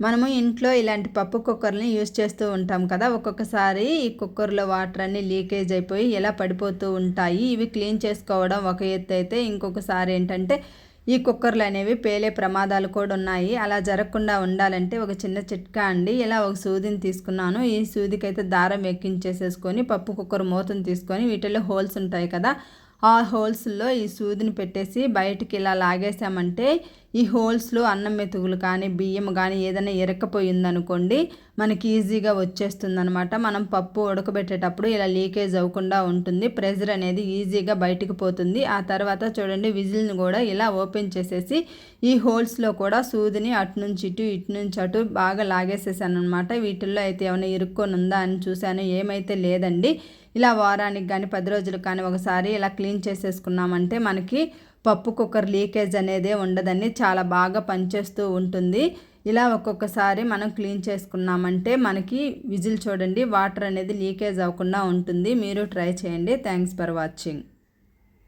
మనము ఇంట్లో ఇలాంటి పప్పు కుక్కర్ని యూజ్ చేస్తూ ఉంటాం కదా ఒక్కొక్కసారి ఈ కుక్కర్లో వాటర్ అన్ని లీకేజ్ అయిపోయి ఎలా పడిపోతూ ఉంటాయి ఇవి క్లీన్ చేసుకోవడం ఒక ఎత్తు అయితే ఇంకొకసారి ఏంటంటే ఈ కుక్కర్లు అనేవి పేలే ప్రమాదాలు కూడా ఉన్నాయి. అలా జరగకుండా ఉండాలంటే ఒక చిన్న చిట్కా అండి. ఇలా ఒక సూదిని తీసుకున్నాను. ఈ సూదికైతే దారం ఎక్కించేసేసుకొని పప్పు కుక్కర్ మూతను తీసుకొని వీటిలో హోల్స్ ఉంటాయి కదా ఆ హోల్స్లో ఈ సూదిని పెట్టేసి బయటికి ఇలా లాగేసామంటే ఈ హోల్స్లో అన్నం మెతుకులు కానీ బియ్యం కానీ ఏదైనా ఇరక్కపోయిందనుకోండి మనకి ఈజీగా వచ్చేస్తుంది అనమాట మనం పప్పు ఉడకబెట్టేటప్పుడు ఇలా లీకేజ్ అవ్వకుండా ఉంటుంది. ప్రెజర్ అనేది ఈజీగా బయటికి పోతుంది. ఆ తర్వాత చూడండి విజిల్ని కూడా ఇలా ఓపెన్ చేసేసి ఈ హోల్స్లో కూడా సూదిని అటు నుంచి ఇటు ఇటు నుంచి అటు బాగా లాగేసేసాను అనమాట వీటిల్లో అయితే ఏమైనా ఇరుక్కొని ఉందా అని చూశాను. ఏమైతే లేదండి. ఇలా వారానికి కానీ పది రోజులకు కానీ ఒకసారి ఇలా క్లీన్ చేసేసుకున్నామంటే మనకి పప్పు కుక్కర్ లీకేజ్ అనేది ఉండదని చాలా బాగా పనిచేస్తూ ఉంటుంది. ఇలా ఒక్కొక్కసారి మనం క్లీన్ చేసుకున్నామంటే మనకి విజిల్ చూడండి వాటర్ అనేది లీకేజ్ అవ్వకుండా ఉంటుంది. మీరు ట్రై చేయండి. Thanks for watching.